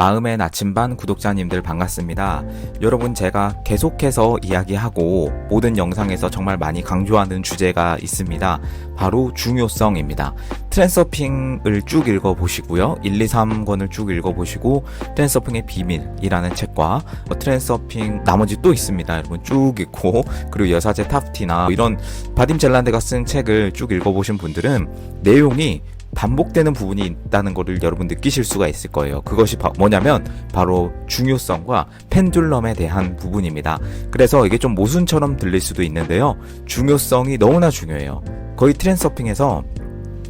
마음의 나침반 구독자님들 반갑습니다. 여러분 제가 계속해서 이야기하고 모든 영상에서 정말 많이 강조하는 주제가 있습니다. 바로 중요성입니다. 트랜서핑을 쭉 읽어보시고요. 1, 2, 3권을 쭉 읽어보시고 트랜서핑의 비밀이라는 책과 뭐 트랜서핑 나머지 또 있습니다. 여러분 쭉 읽고 그리고 여사제 탑티나 뭐 이런 바딤 젤란데가 쓴 책을 쭉 읽어보신 분들은 내용이 반복되는 부분이 있다는 것을 여러분 느끼실 수가 있을 거예요. 그것이 바, 뭐냐면 바로 중요성과 펜듈럼에 대한 부분입니다. 그래서 이게 좀 모순처럼 들릴 수도 있는데요. 중요성이 너무나 중요해요. 거의 트랜서핑에서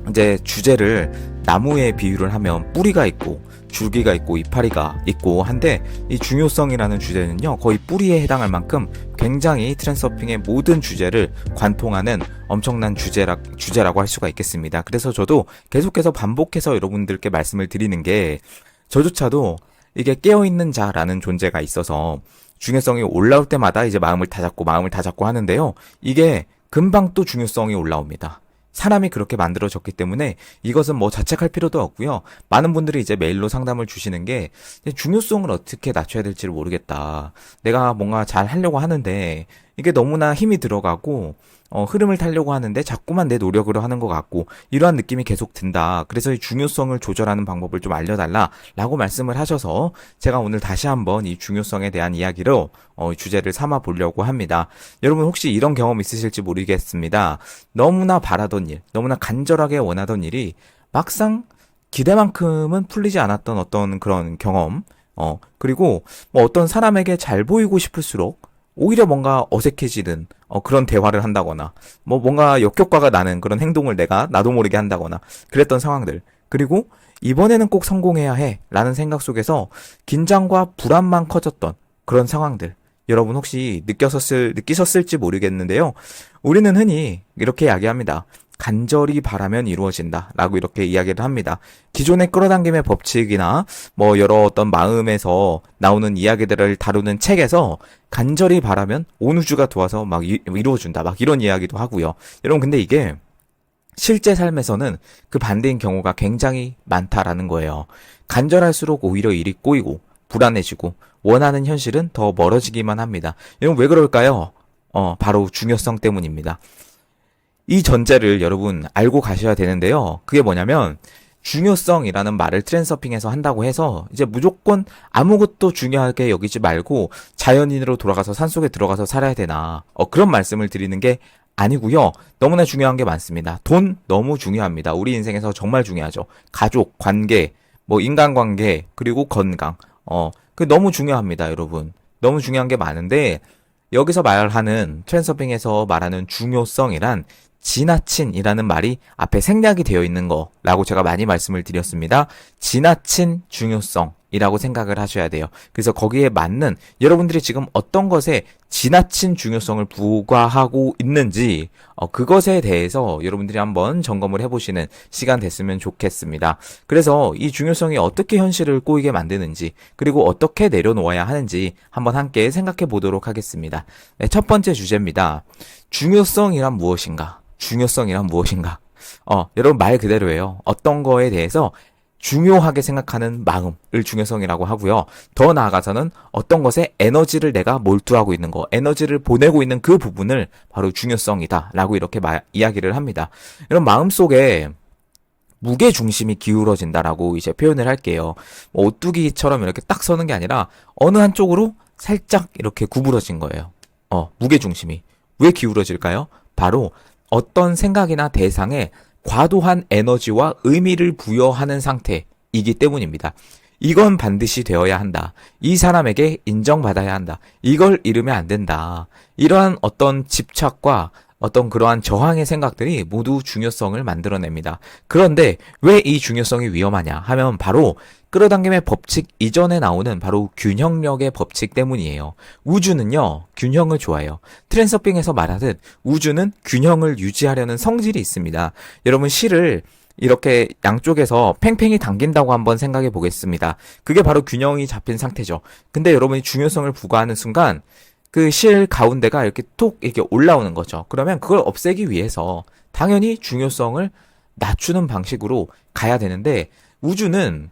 이제 주제를 나무에 비유를 하면 뿌리가 있고 줄기가 있고 이파리가 있고 한데 이 중요성이라는 주제는요 거의 뿌리에 해당할 만큼 굉장히 트랜서핑의 모든 주제를 관통하는 엄청난 주제라, 주제라고 할 수가 있겠습니다. 그래서 저도 계속해서 반복해서 여러분들께 말씀을 드리는 게 저조차도 이게 깨어있는 자라는 존재가 있어서 중요성이 올라올 때마다 이제 마음을 다잡고 마음을 다잡고 하는데요. 이게 금방 또 중요성이 올라옵니다. 사람이 그렇게 만들어졌기 때문에 이것은 뭐 자책할 필요도 없고요. 많은 분들이 이제 메일로 상담을 주시는 게 중요성을 어떻게 낮춰야 될지를 모르겠다. 내가 뭔가 잘 하려고 하는데 이게 너무나 힘이 들어가고 어, 흐름을 타려고 하는데 자꾸만 내 노력으로 하는 것 같고 이러한 느낌이 계속 든다. 그래서 이 중요성을 조절하는 방법을 좀 알려달라라고 말씀을 하셔서 제가 오늘 다시 한번 이 중요성에 대한 이야기로 어, 주제를 삼아 보려고 합니다. 여러분 혹시 이런 경험 있으실지 모르겠습니다. 너무나 바라던 일, 너무나 간절하게 원하던 일이 막상 기대만큼은 풀리지 않았던 어떤 그런 경험, 어, 그리고 뭐 어떤 사람에게 잘 보이고 싶을수록 오히려 뭔가 어색해지는 어, 그런 대화를 한다거나 뭐 뭔가 역효과가 나는 그런 행동을 내가 나도 모르게 한다거나 그랬던 상황들. 그리고 이번에는 꼭 성공해야 해 라는 생각 속에서 긴장과 불안만 커졌던 그런 상황들. 여러분 혹시 느꼈었을 느끼셨을지 모르겠는데요. 우리는 흔히 이렇게 이야기합니다 간절히 바라면 이루어진다. 라고 이렇게 이야기를 합니다. 기존의 끌어당김의 법칙이나 뭐 여러 어떤 마음에서 나오는 이야기들을 다루는 책에서 간절히 바라면 온 우주가 도와서 막 이, 이루어준다. 막 이런 이야기도 하고요. 여러분 근데 이게 실제 삶에서는 그 반대인 경우가 굉장히 많다라는 거예요. 간절할수록 오히려 일이 꼬이고 불안해지고 원하는 현실은 더 멀어지기만 합니다. 여러분 왜 그럴까요? 어, 바로 중요성 때문입니다. 이 전제를 여러분 알고 가셔야 되는데요. 그게 뭐냐면 중요성이라는 말을 트랜서핑에서 한다고 해서 이제 무조건 아무것도 중요하게 여기지 말고 자연인으로 돌아가서 산속에 들어가서 살아야 되나 어, 그런 말씀을 드리는 게 아니고요. 너무나 중요한 게 많습니다. 돈 너무 중요합니다. 우리 인생에서 정말 중요하죠. 가족, 관계, 뭐 인간관계, 그리고 건강. 어, 그 너무 중요합니다, 여러분. 너무 중요한 게 많은데 여기서 말하는 트랜서핑에서 말하는 중요성이란 지나친이라는 말이 앞에 생략이 되어 있는 거라고 제가 많이 말씀을 드렸습니다. 지나친 중요성 이라고 생각을 하셔야 돼요. 그래서 거기에 맞는 여러분들이 지금 어떤 것에 지나친 중요성을 부과하고 있는지 어, 그것에 대해서 여러분들이 한번 점검을 해보시는 시간 됐으면 좋겠습니다. 그래서 이 중요성이 어떻게 현실을 꼬이게 만드는지 그리고 어떻게 내려놓아야 하는지 한번 함께 생각해 보도록 하겠습니다. 네, 첫 번째 주제입니다. 중요성이란 무엇인가? 중요성이란 무엇인가? 어, 여러분 말 그대로예요. 어떤 거에 대해서 중요하게 생각하는 마음을 중요성이라고 하고요. 더 나아가서는 어떤 것에 에너지를 내가 몰두하고 있는 거, 에너지를 보내고 있는 그 부분을 바로 중요성이다. 라고 이렇게 마, 이야기를 합니다. 여러분 마음 속에 무게 중심이 기울어진다라고 이제 표현을 할게요. 뭐 오뚜기처럼 이렇게 딱 서는 게 아니라 어느 한쪽으로 살짝 이렇게 구부러진 거예요. 어, 무게 중심이. 왜 기울어질까요? 바로 어떤 생각이나 대상에 과도한 에너지와 의미를 부여하는 상태이기 때문입니다. 이건 반드시 되어야 한다. 이 사람에게 인정받아야 한다. 이걸 잃으면 안 된다. 이러한 어떤 집착과 어떤 그러한 저항의 생각들이 모두 중요성을 만들어냅니다. 그런데 왜 이 중요성이 위험하냐 하면 바로 끌어당김의 법칙 이전에 나오는 바로 균형력의 법칙 때문이에요. 우주는요, 균형을 좋아해요. 트랜서핑에서 말하듯 우주는 균형을 유지하려는 성질이 있습니다. 여러분 실을 이렇게 양쪽에서 팽팽히 당긴다고 한번 생각해 보겠습니다. 그게 바로 균형이 잡힌 상태죠. 근데 여러분이 중요성을 부과하는 순간 그 실 가운데가 이렇게 톡 이렇게 올라오는 거죠. 그러면 그걸 없애기 위해서 당연히 중요성을 낮추는 방식으로 가야 되는데 우주는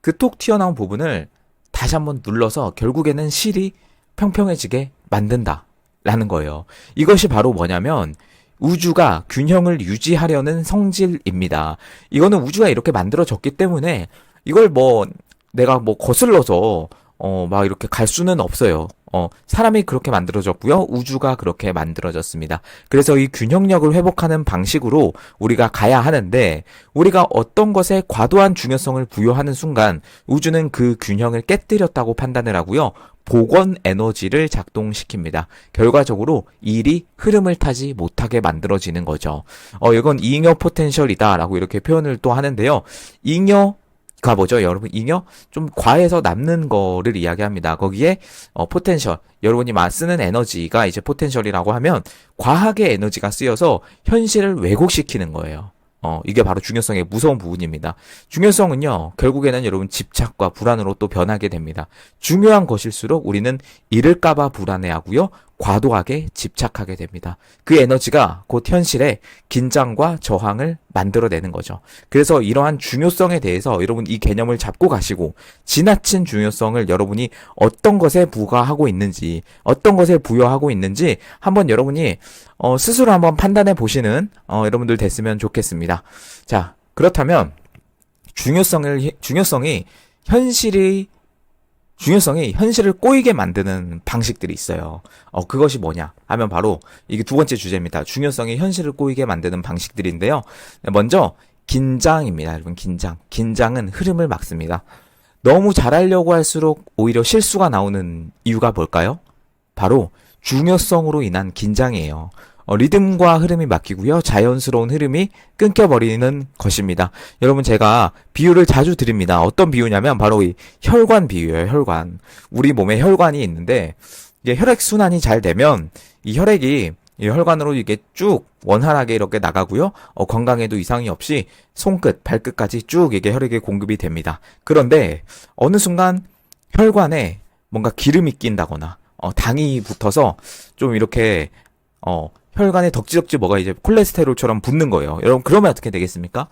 그 톡 튀어나온 부분을 다시 한번 눌러서 결국에는 실이 평평해지게 만든다. 라는 거예요. 이것이 바로 뭐냐면 우주가 균형을 유지하려는 성질입니다. 이거는 우주가 이렇게 만들어졌기 때문에 이걸 뭐 내가 뭐 거슬러서 어 막 이렇게 갈 수는 없어요. 어 사람이 그렇게 만들어졌고요. 우주가 그렇게 만들어졌습니다. 그래서 이 균형력을 회복하는 방식으로 우리가 가야 하는데 우리가 어떤 것에 과도한 중요성을 부여하는 순간 우주는 그 균형을 깨뜨렸다고 판단을 하고요. 복원 에너지를 작동시킵니다. 결과적으로 일이 흐름을 타지 못하게 만들어지는 거죠. 어, 이건 잉여 포텐셜이다라고 이렇게 표현을 또 하는데요. 잉여 가 뭐죠? 여러분, 잉여? 좀 과해서 남는 거를 이야기합니다. 거기에, 어, 포텐셜. 여러분이 마- 쓰는 에너지가 이제 포텐셜이라고 하면 과하게 에너지가 쓰여서 현실을 왜곡시키는 거예요. 어, 이게 바로 중요성의 무서운 부분입니다. 중요성은요, 결국에는 여러분 집착과 불안으로 또 변하게 됩니다. 중요한 것일수록 우리는 잃을까봐 불안해하고요, 과도하게 집착하게 됩니다. 그 에너지가 곧 현실에 긴장과 저항을 만들어내는 거죠. 그래서 이러한 중요성에 대해서 여러분 이 개념을 잡고 가시고 지나친 중요성을 여러분이 어떤 것에 부과하고 있는지, 어떤 것에 부여하고 있는지 한번 여러분이 어, 스스로 한번 판단해 보시는 어, 여러분들 됐으면 좋겠습니다. 자, 그렇다면 중요성을 중요성이 현실이 중요성이 현실을 꼬이게 만드는 방식들이 있어요. 어, 그것이 뭐냐 하면 바로 이게 두 번째 주제입니다. 중요성이 현실을 꼬이게 만드는 방식들인데요. 먼저 긴장입니다. 여러분 긴장. 긴장은 흐름을 막습니다. 너무 잘하려고 할수록 오히려 실수가 나오는 이유가 뭘까요? 바로 중요성으로 인한 긴장이에요. 어, 리듬과 흐름이 막히고요. 자연스러운 흐름이 끊겨버리는 것입니다. 여러분 제가 비유를 자주 드립니다. 어떤 비유냐면 바로 이 혈관 비유예요. 혈관. 우리 몸에 혈관이 있는데 이게 혈액 순환이 잘 되면 이 혈액이 이 혈관으로 이게 쭉 원활하게 이렇게 나가고요. 어, 건강에도 이상이 없이 손끝, 발끝까지 쭉 이게 혈액이 공급이 됩니다. 그런데 어느 순간 혈관에 뭔가 기름이 낀다거나 어, 당이 붙어서 좀 이렇게 어, 혈관에 덕지덕지 뭐가 이제 콜레스테롤처럼 붙는 거예요. 여러분 그러면 어떻게 되겠습니까?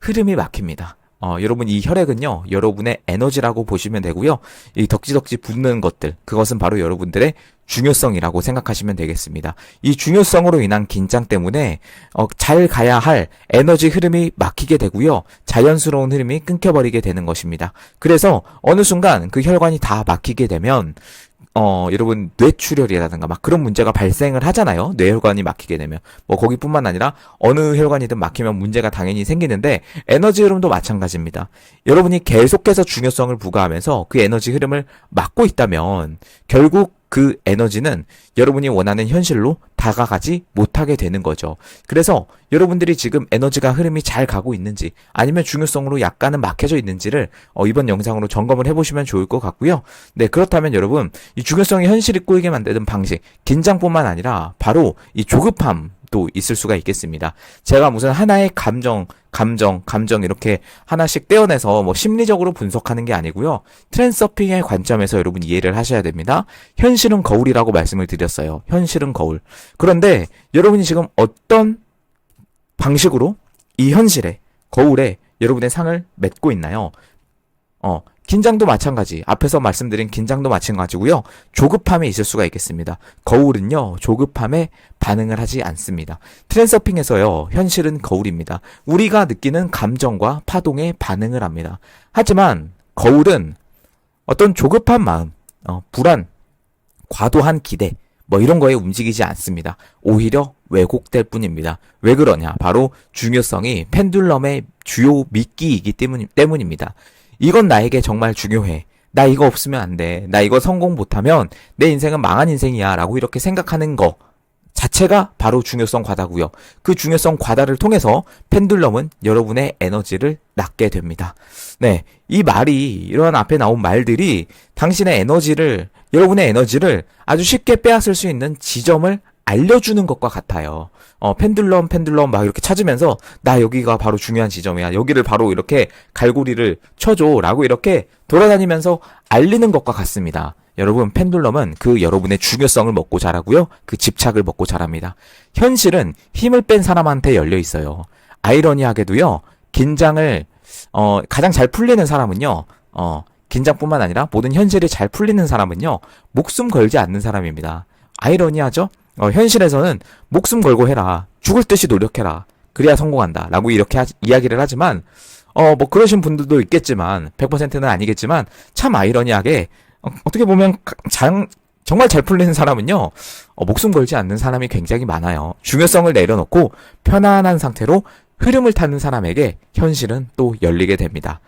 흐름이 막힙니다. 어, 여러분 이 혈액은요, 여러분의 에너지라고 보시면 되고요. 이 덕지덕지 붙는 것들, 그것은 바로 여러분들의 중요성이라고 생각하시면 되겠습니다. 이 중요성으로 인한 긴장 때문에 어, 잘 가야 할 에너지 흐름이 막히게 되고요. 자연스러운 흐름이 끊겨버리게 되는 것입니다. 그래서 어느 순간 그 혈관이 다 막히게 되면 어, 여러분, 뇌출혈이라든가 막 그런 문제가 발생을 하잖아요. 뇌혈관이 막히게 되면. 뭐 거기뿐만 아니라 어느 혈관이든 막히면 문제가 당연히 생기는데 에너지 흐름도 마찬가지입니다. 여러분이 계속해서 중요성을 부과하면서 그 에너지 흐름을 막고 있다면 결국 그 에너지는 여러분이 원하는 현실로 다가가지 못하게 되는 거죠. 그래서 여러분들이 지금 에너지가 흐름이 잘 가고 있는지 아니면 중요성으로 약간은 막혀져 있는지를 어, 이번 영상으로 점검을 해보시면 좋을 것 같고요. 네 그렇다면 여러분 이 중요성이 현실이 꼬이게 만드는 방식 긴장뿐만 아니라 바로 이 조급함 도 있을 수가 있겠습니다. 제가 무슨 하나의 감정, 감정, 감정 이렇게 하나씩 떼어내서 뭐 심리적으로 분석하는 게 아니고요. 트랜서핑의 관점에서 여러분 이해를 하셔야 됩니다. 현실은 거울이라고 말씀을 드렸어요. 현실은 거울. 그런데 여러분이 지금 어떤 방식으로 이 현실에, 거울에 여러분의 상을 맺고 있나요? 어, 긴장도 마찬가지. 앞에서 말씀드린 긴장도 마찬가지고요. 조급함에 있을 수가 있겠습니다. 거울은요, 조급함에 반응을 하지 않습니다. 트랜서핑에서요, 현실은 거울입니다. 우리가 느끼는 감정과 파동에 반응을 합니다. 하지만 거울은 어떤 조급한 마음, 어, 불안, 과도한 기대, 뭐 이런 거에 움직이지 않습니다. 오히려 왜곡될 뿐입니다. 왜 그러냐? 바로 중요성이 펜듈럼의 주요 미끼이기 때문, 때문입니다. 이건 나에게 정말 중요해. 나 이거 없으면 안 돼. 나 이거 성공 못하면 내 인생은 망한 인생이야. 라고 이렇게 생각하는 거 자체가 바로 중요성 과다고요. 그 중요성 과다를 통해서 펜듈럼은 여러분의 에너지를 낳게 됩니다. 네. 이 말이 이러한 앞에 나온 말들이 당신의 에너지를 여러분의 에너지를 아주 쉽게 빼앗을 수 있는 지점을 알려주는 것과 같아요. 어, 펜듈럼, 펜듈럼 막 이렇게 찾으면서 나 여기가 바로 중요한 지점이야. 여기를 바로 이렇게 갈고리를 쳐줘. 라고 이렇게 돌아다니면서 알리는 것과 같습니다. 여러분, 펜듈럼은 그 여러분의 중요성을 먹고 자라고요. 그 집착을 먹고 자랍니다. 현실은 힘을 뺀 사람한테 열려 있어요. 아이러니하게도요. 긴장을 어, 가장 잘 풀리는 사람은요. 어, 긴장뿐만 아니라 모든 현실이 잘 풀리는 사람은요, 목숨 걸지 않는 사람입니다. 아이러니하죠? 어, 현실에서는 목숨 걸고 해라. 죽을 듯이 노력해라. 그래야 성공한다. 라고 이렇게 하- 이야기를 하지만, 어, 뭐 그러신 분들도 있겠지만, 100%는 아니겠지만, 참 아이러니하게, 어, 떻게 보면, 가- 장, 정말 잘 풀리는 사람은요, 어, 목숨 걸지 않는 사람이 굉장히 많아요. 중요성을 내려놓고 편안한 상태로 흐름을 타는 사람에게 현실은 또 열리게 됩니다.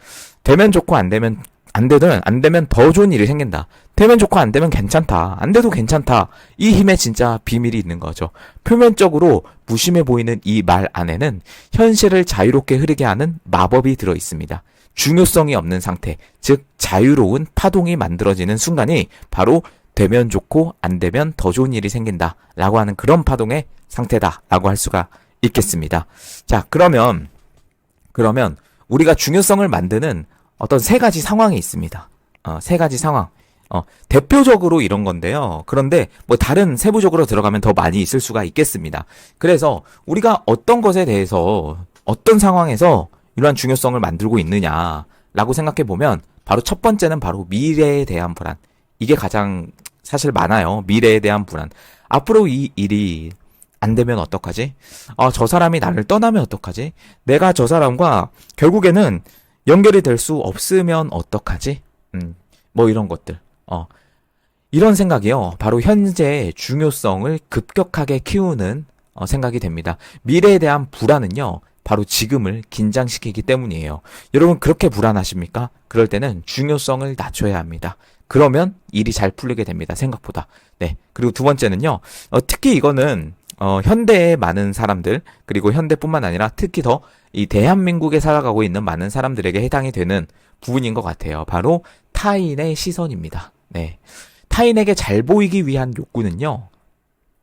되면 좋고 안 되면 안 되든 안 되면 더 좋은 일이 생긴다. 되면 좋고 안 되면 괜찮다. 안 돼도 괜찮다. 이 힘에 진짜 비밀이 있는 거죠. 표면적으로 무심해 보이는 이 말 안에는 현실을 자유롭게 흐르게 하는 마법이 들어 있습니다. 중요성이 없는 상태, 즉 자유로운 파동이 만들어지는 순간이 바로 되면 좋고 안 되면 더 좋은 일이 생긴다. 라고 하는 그런 파동의 상태다. 라고 할 수가 있겠습니다. 자, 그러면, 그러면 우리가 중요성을 만드는 어떤 세 가지 상황이 있습니다. 어, 세 가지 상황. 어, 대표적으로 이런 건데요. 그런데 뭐 다른 세부적으로 들어가면 더 많이 있을 수가 있겠습니다. 그래서 우리가 어떤 것에 대해서 어떤 상황에서 이러한 중요성을 만들고 있느냐라고 생각해 보면 바로 첫 번째는 바로 미래에 대한 불안. 이게 가장 사실 많아요. 미래에 대한 불안. 앞으로 이 일이 안 되면 어떡하지? 아, 저 사람이 나를 떠나면 어떡하지? 내가 저 사람과 결국에는 연결이 될 수 없으면 어떡하지? 음, 뭐 이런 것들. 어. 이런 생각이요. 바로 현재의 중요성을 급격하게 키우는 어, 생각이 됩니다. 미래에 대한 불안은요. 바로 지금을 긴장시키기 때문이에요. 여러분 그렇게 불안하십니까? 그럴 때는 중요성을 낮춰야 합니다. 그러면 일이 잘 풀리게 됩니다. 생각보다. 네. 그리고 두 번째는요. 어, 특히 이거는 어, 현대의 많은 사람들 그리고 현대뿐만 아니라 특히 더 이 대한민국에 살아가고 있는 많은 사람들에게 해당이 되는 부분인 것 같아요. 바로 타인의 시선입니다. 네. 타인에게 잘 보이기 위한 욕구는요.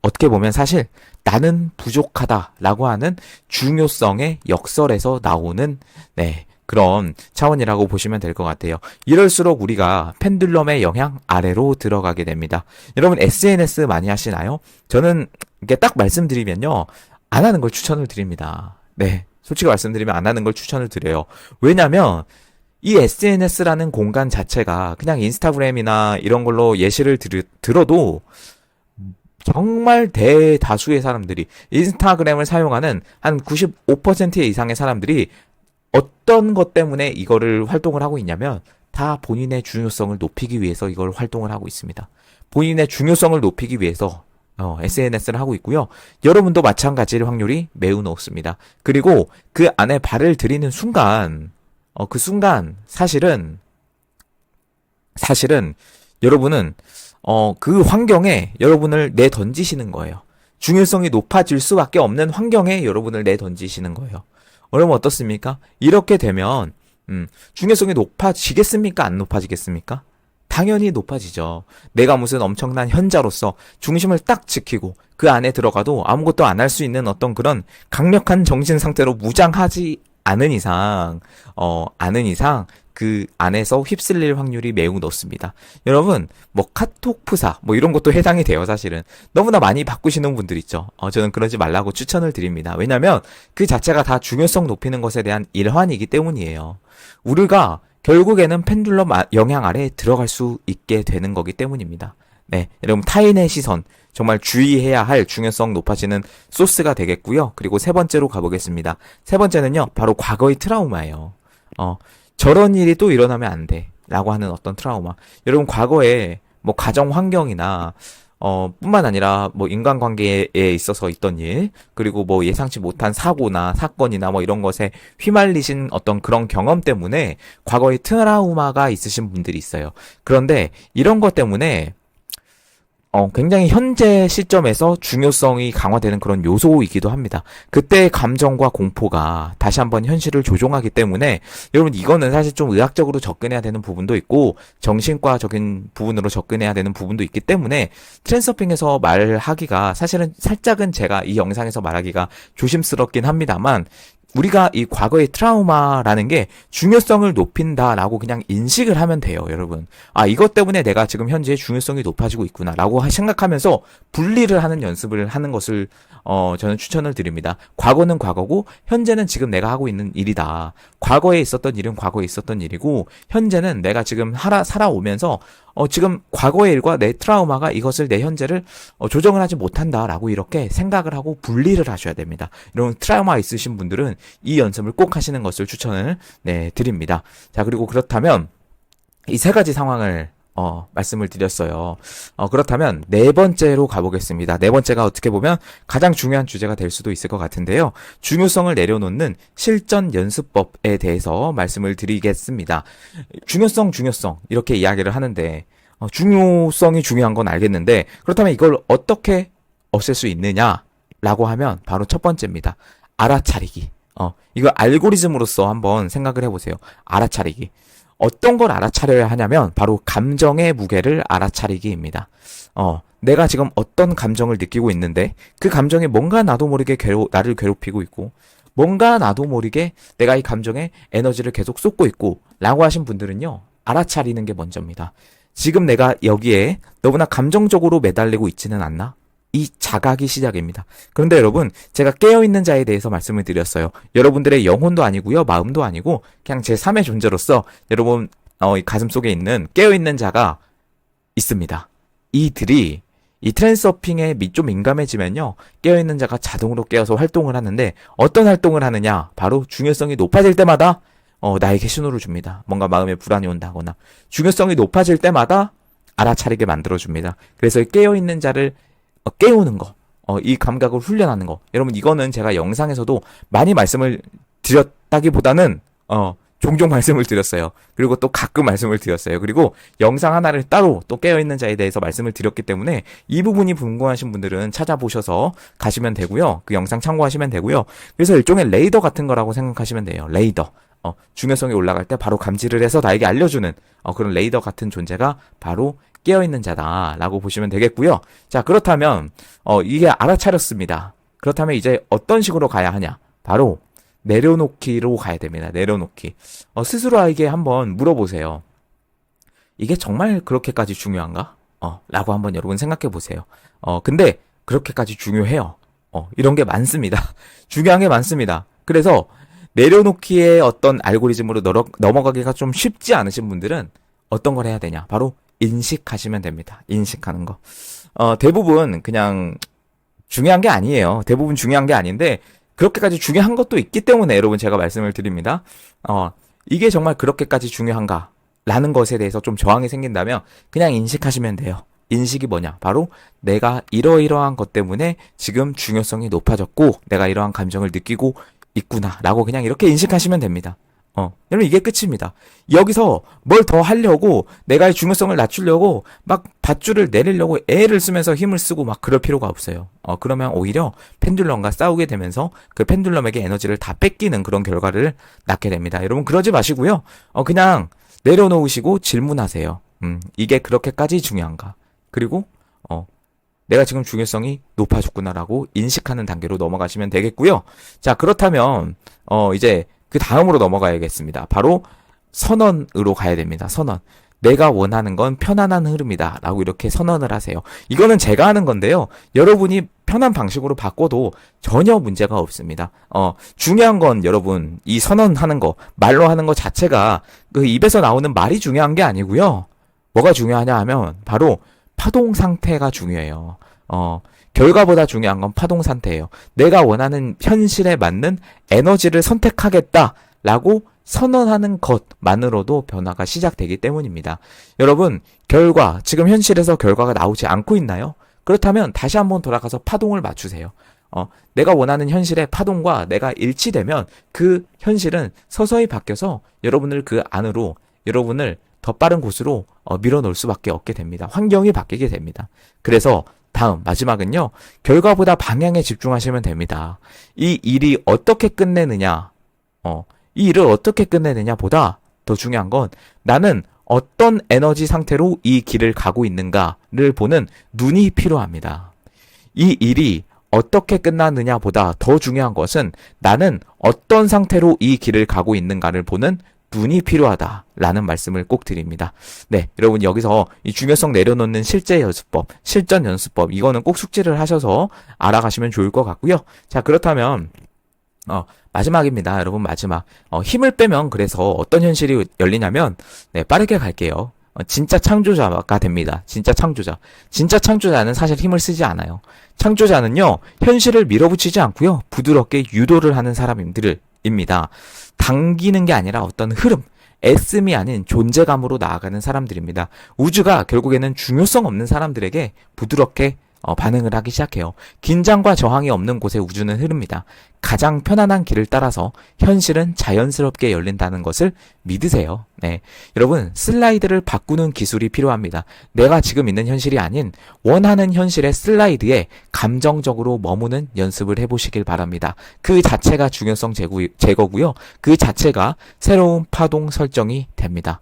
어떻게 보면 사실 나는 부족하다라고 하는 중요성의 역설에서 나오는 네. 그런 차원이라고 보시면 될 것 같아요. 이럴수록 우리가 펜들럼의 영향 아래로 들어가게 됩니다. 여러분 SNS 많이 하시나요? 저는 이게 딱 말씀드리면요. 안 하는 걸 추천을 드립니다. 네. 솔직히 말씀드리면 안 하는 걸 추천을 드려요. 왜냐면 이 SNS라는 공간 자체가 그냥 인스타그램이나 이런 걸로 예시를 들, 들어도 정말 대다수의 사람들이 인스타그램을 사용하는 한 95% 이상의 사람들이 어떤 것 때문에 이거를 활동을 하고 있냐면 다 본인의 중요성을 높이기 위해서 이걸 활동을 하고 있습니다. 본인의 중요성을 높이기 위해서 어, SNS를 하고 있고요. 여러분도 마찬가지일 확률이 매우 높습니다. 그리고 그 안에 발을 들이는 순간, 어, 그 순간 사실은 사실은 여러분은 어, 그 환경에 여러분을 내 던지시는 거예요. 중요성이 높아질 수밖에 없는 환경에 여러분을 내 던지시는 거예요. 여러분 어떻습니까? 이렇게 되면 음, 중요성이 높아지겠습니까? 안 높아지겠습니까? 당연히 높아지죠. 내가 무슨 엄청난 현자로서 중심을 딱 지키고 그 안에 들어가도 아무것도 안 할 수 있는 어떤 그런 강력한 정신 상태로 무장하지 않은 이상, 어, 않은 이상 그 안에서 휩쓸릴 확률이 매우 높습니다. 여러분, 뭐 카톡 프사, 뭐 이런 것도 해당이 돼요, 사실은. 너무나 많이 바꾸시는 분들 있죠. 어, 저는 그러지 말라고 추천을 드립니다. 왜냐면 그 자체가 다 중요성 높이는 것에 대한 일환이기 때문이에요. 우리가 결국에는 펜듈럼 아- 영향 아래에 들어갈 수 있게 되는 거기 때문입니다. 네, 여러분 타인의 시선 정말 주의해야 할 중요성 높아지는 소스가 되겠고요. 그리고 세 번째로 가보겠습니다. 세 번째는요, 바로 과거의 트라우마예요. 어, 저런 일이 또 일어나면 안 돼. 라고 하는 어떤 트라우마. 여러분, 과거에 뭐 가정 환경이나 어, 뿐만 아니라 뭐 인간관계에 있어서 있던 일, 그리고 뭐 예상치 못한 사고나 사건이나 뭐 이런 것에 휘말리신 어떤 그런 경험 때문에 과거에 트라우마가 있으신 분들이 있어요. 그런데 이런 것 때문에 어, 굉장히 현재 시점에서 중요성이 강화되는 그런 요소이기도 합니다. 그때의 감정과 공포가 다시 한번 현실을 조종하기 때문에 여러분 이거는 사실 좀 의학적으로 접근해야 되는 부분도 있고 정신과적인 부분으로 접근해야 되는 부분도 있기 때문에 트랜서핑에서 말하기가 사실은 살짝은 제가 이 영상에서 말하기가 조심스럽긴 합니다만 우리가 이 과거의 트라우마라는 게 중요성을 높인다라고 그냥 인식을 하면 돼요, 여러분. 아, 이것 때문에 내가 지금 현재 중요성이 높아지고 있구나라고 하- 생각하면서 분리를 하는 연습을 하는 것을 어, 저는 추천을 드립니다. 과거는 과거고 현재는 지금 내가 하고 있는 일이다. 과거에 있었던 일은 과거에 있었던 일이고 현재는 내가 지금 하라, 살아오면서 어, 지금 과거의 일과 내 트라우마가 이것을 내 현재를 어, 조정을 하지 못한다라고 이렇게 생각을 하고 분리를 하셔야 됩니다. 이런 트라우마 있으신 분들은 이 연습을 꼭 하시는 것을 추천을 네, 드립니다. 자, 그리고 그렇다면 이 세 가지 상황을 어, 말씀을 드렸어요. 어, 그렇다면 네 번째로 가보겠습니다. 네 번째가 어떻게 보면 가장 중요한 주제가 될 수도 있을 것 같은데요. 중요성을 내려놓는 실전 연습법에 대해서 말씀을 드리겠습니다. 중요성, 중요성 이렇게 이야기를 하는데 어, 중요성이 중요한 건 알겠는데 그렇다면 이걸 어떻게 없앨 수 있느냐라고 하면 바로 첫 번째입니다. 알아차리기. 어, 이거 알고리즘으로서 한번 생각을 해보세요. 알아차리기. 어떤 걸 알아차려야 하냐면 바로 감정의 무게를 알아차리기입니다. 어, 내가 지금 어떤 감정을 느끼고 있는데 그 감정이 뭔가 나도 모르게 괴로, 나를 괴롭히고 있고 뭔가 나도 모르게 내가 이 감정에 에너지를 계속 쏟고 있고 라고 하신 분들은요. 알아차리는 게 먼저입니다. 지금 내가 여기에 너무나 감정적으로 매달리고 있지는 않나? 이 자각이 시작입니다. 그런데 여러분, 제가 깨어있는 자에 대해서 말씀을 드렸어요. 여러분들의 영혼도 아니고요, 마음도 아니고, 그냥 제 3의 존재로서 여러분, 어, 이 가슴 속에 있는 깨어있는 자가 있습니다. 이들이 이 트랜서핑에 미- 좀 민감해지면요, 깨어있는 자가 자동으로 깨어서 활동을 하는데, 어떤 활동을 하느냐? 바로 중요성이 높아질 때마다, 어, 나에게 신호를 줍니다. 뭔가 마음에 불안이 온다거나, 중요성이 높아질 때마다 알아차리게 만들어줍니다. 그래서 깨어있는 자를 어, 깨우는 거, 어, 이 감각을 훈련하는 거. 여러분, 이거는 제가 영상에서도 많이 말씀을 드렸다기보다는, 어, 종종 말씀을 드렸어요. 그리고 또 가끔 말씀을 드렸어요. 그리고 영상 하나를 따로 또 깨어있는 자에 대해서 말씀을 드렸기 때문에 이 부분이 궁금하신 분들은 찾아보셔서 가시면 되고요. 그 영상 참고하시면 되고요. 그래서 일종의 레이더 같은 거라고 생각하시면 돼요. 레이더. 어, 중요성이 올라갈 때 바로 감지를 해서 나에게 알려주는 어, 그런 레이더 같은 존재가 바로 깨어있는 자다라고 보시면 되겠고요. 자, 그렇다면 어, 이게 알아차렸습니다. 그렇다면 이제 어떤 식으로 가야 하냐? 바로 내려놓기로 가야 됩니다. 내려놓기. 어, 스스로에게 한번 물어보세요. 이게 정말 그렇게까지 중요한가? 어, 라고 한번 여러분 생각해 보세요. 어, 근데 그렇게까지 중요해요. 어, 이런 게 많습니다. 중요한 게 많습니다. 그래서 내려놓기에 어떤 알고리즘으로 넘어, 넘어가기가 좀 쉽지 않으신 분들은 어떤 걸 해야 되냐? 바로 인식하시면 됩니다. 인식하는 거. 어, 대부분 그냥 중요한 게 아니에요. 대부분 중요한 게 아닌데 그렇게까지 중요한 것도 있기 때문에 여러분 제가 말씀을 드립니다. 어, 이게 정말 그렇게까지 중요한가? 라는 것에 대해서 좀 저항이 생긴다면 그냥 인식하시면 돼요. 인식이 뭐냐? 바로 내가 이러이러한 것 때문에 지금 중요성이 높아졌고 내가 이러한 감정을 느끼고 있구나 라고 그냥 이렇게 인식하시면 됩니다. 어, 여러분 이게 끝입니다. 여기서 뭘 더 하려고 내가 의 중요성을 낮추려고 막 밧줄을 내리려고 애를 쓰면서 힘을 쓰고 막 그럴 필요가 없어요. 어, 그러면 오히려 펜듈럼과 싸우게 되면서 그 펜듈럼에게 에너지를 다 뺏기는 그런 결과를 낳게 됩니다. 여러분 그러지 마시고요. 어, 그냥 내려놓으시고 질문하세요. 음, 이게 그렇게까지 중요한가? 그리고 어, 내가 지금 중요성이 높아졌구나라고 인식하는 단계로 넘어가시면 되겠고요. 자, 그렇다면 어, 이제 그 다음으로 넘어가야겠습니다. 바로 선언으로 가야 됩니다. 선언. 내가 원하는 건 편안한 흐름이다. 라고 이렇게 선언을 하세요. 이거는 제가 하는 건데요. 여러분이 편한 방식으로 바꿔도 전혀 문제가 없습니다. 어, 중요한 건 여러분, 이 선언하는 거, 말로 하는 거 자체가 그 입에서 나오는 말이 중요한 게 아니고요. 뭐가 중요하냐 하면 바로 파동 상태가 중요해요. 어, 결과보다 중요한 건 파동 상태예요. 내가 원하는 현실에 맞는 에너지를 선택하겠다라고 선언하는 것만으로도 변화가 시작되기 때문입니다. 여러분, 결과, 지금 현실에서 결과가 나오지 않고 있나요? 그렇다면 다시 한번 돌아가서 파동을 맞추세요. 어, 내가 원하는 현실의 파동과 내가 일치되면 그 현실은 서서히 바뀌어서 여러분을 그 안으로, 여러분을 더 빠른 곳으로 어, 밀어놓을 수밖에 없게 됩니다. 환경이 바뀌게 됩니다. 그래서 다음 마지막은요. 결과보다 방향에 집중하시면 됩니다. 이 일이 어떻게 끝내느냐, 어, 이 일을 어떻게 끝내느냐 보다 더 중요한 건 나는 어떤 에너지 상태로 이 길을 가고 있는가를 보는 눈이 필요합니다. 이 일이 어떻게 끝나느냐 보다 더 중요한 것은 나는 어떤 상태로 이 길을 가고 있는가를 보는 눈이 필요하다라는 말씀을 꼭 드립니다. 네, 여러분 여기서 이 중요성 내려놓는 실제 연습법, 실전 연습법 이거는 꼭 숙지를 하셔서 알아가시면 좋을 것 같고요. 자, 그렇다면 어, 마지막입니다. 여러분 마지막. 어, 힘을 빼면 그래서 어떤 현실이 열리냐면 네, 빠르게 갈게요. 어, 진짜 창조자가 됩니다. 진짜 창조자. 진짜 창조자는 사실 힘을 쓰지 않아요. 창조자는요, 현실을 밀어붙이지 않고요, 부드럽게 유도를 하는 사람들입니다. 당기는 게 아니라 어떤 흐름, 애씀이 아닌 존재감으로 나아가는 사람들입니다. 우주가 결국에는 중요성 없는 사람들에게 부드럽게 어, 반응을 하기 시작해요. 긴장과 저항이 없는 곳에 우주는 흐릅니다. 가장 편안한 길을 따라서 현실은 자연스럽게 열린다는 것을 믿으세요. 네. 여러분, 슬라이드를 바꾸는 기술이 필요합니다. 내가 지금 있는 현실이 아닌 원하는 현실의 슬라이드에 감정적으로 머무는 연습을 해보시길 바랍니다. 그 자체가 중요성 제고, 제거고요. 그 자체가 새로운 파동 설정이 됩니다.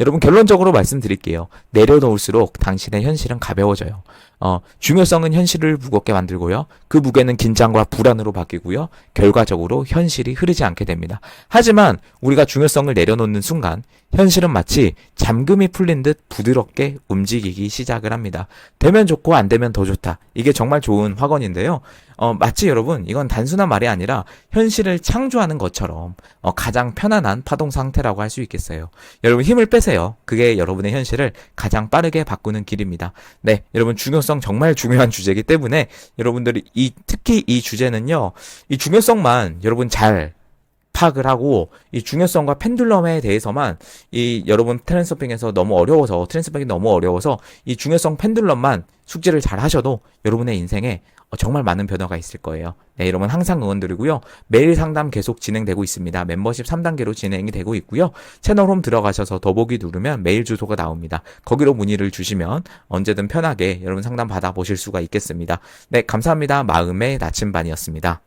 여러분 결론적으로 말씀드릴게요. 내려놓을수록 당신의 현실은 가벼워져요. 어, 중요성은 현실을 무겁게 만들고요. 그 무게는 긴장과 불안으로 바뀌고요. 결과적으로 현실이 흐르지 않게 됩니다. 하지만 우리가 중요성을 내려놓는 순간 현실은 마치 잠금이 풀린 듯 부드럽게 움직이기 시작을 합니다. 되면 좋고 안 되면 더 좋다. 이게 정말 좋은 확언인데요. 어, 마치 여러분, 이건 단순한 말이 아니라 현실을 창조하는 것처럼 어, 가장 편안한 파동 상태라고 할 수 있겠어요. 여러분 힘을 빼세요. 그게 여러분의 현실을 가장 빠르게 바꾸는 길입니다. 네, 여러분 중요 성 정말 중요한 주제이기 때문에 여러분들이 이 특히 이 주제는요. 이 중요성만 여러분 잘 파악을 하고 이 중요성과 펜듈럼에 대해서만 이 여러분 트랜스서핑에서 너무 어려워서 트랜스서핑이 너무 어려워서 이 중요성 펜듈럼만 숙지를 잘 하셔도 여러분의 인생에 어, 정말 많은 변화가 있을 거예요. 네, 여러분 항상 응원드리고요. 매일 상담 계속 진행되고 있습니다. 멤버십 3단계로 진행이 되고 있고요. 채널 홈 들어가셔서 더보기 누르면 메일 주소가 나옵니다. 거기로 문의를 주시면 언제든 편하게 여러분 상담 받아보실 수가 있겠습니다. 네, 감사합니다. 마음의 나침반이었습니다.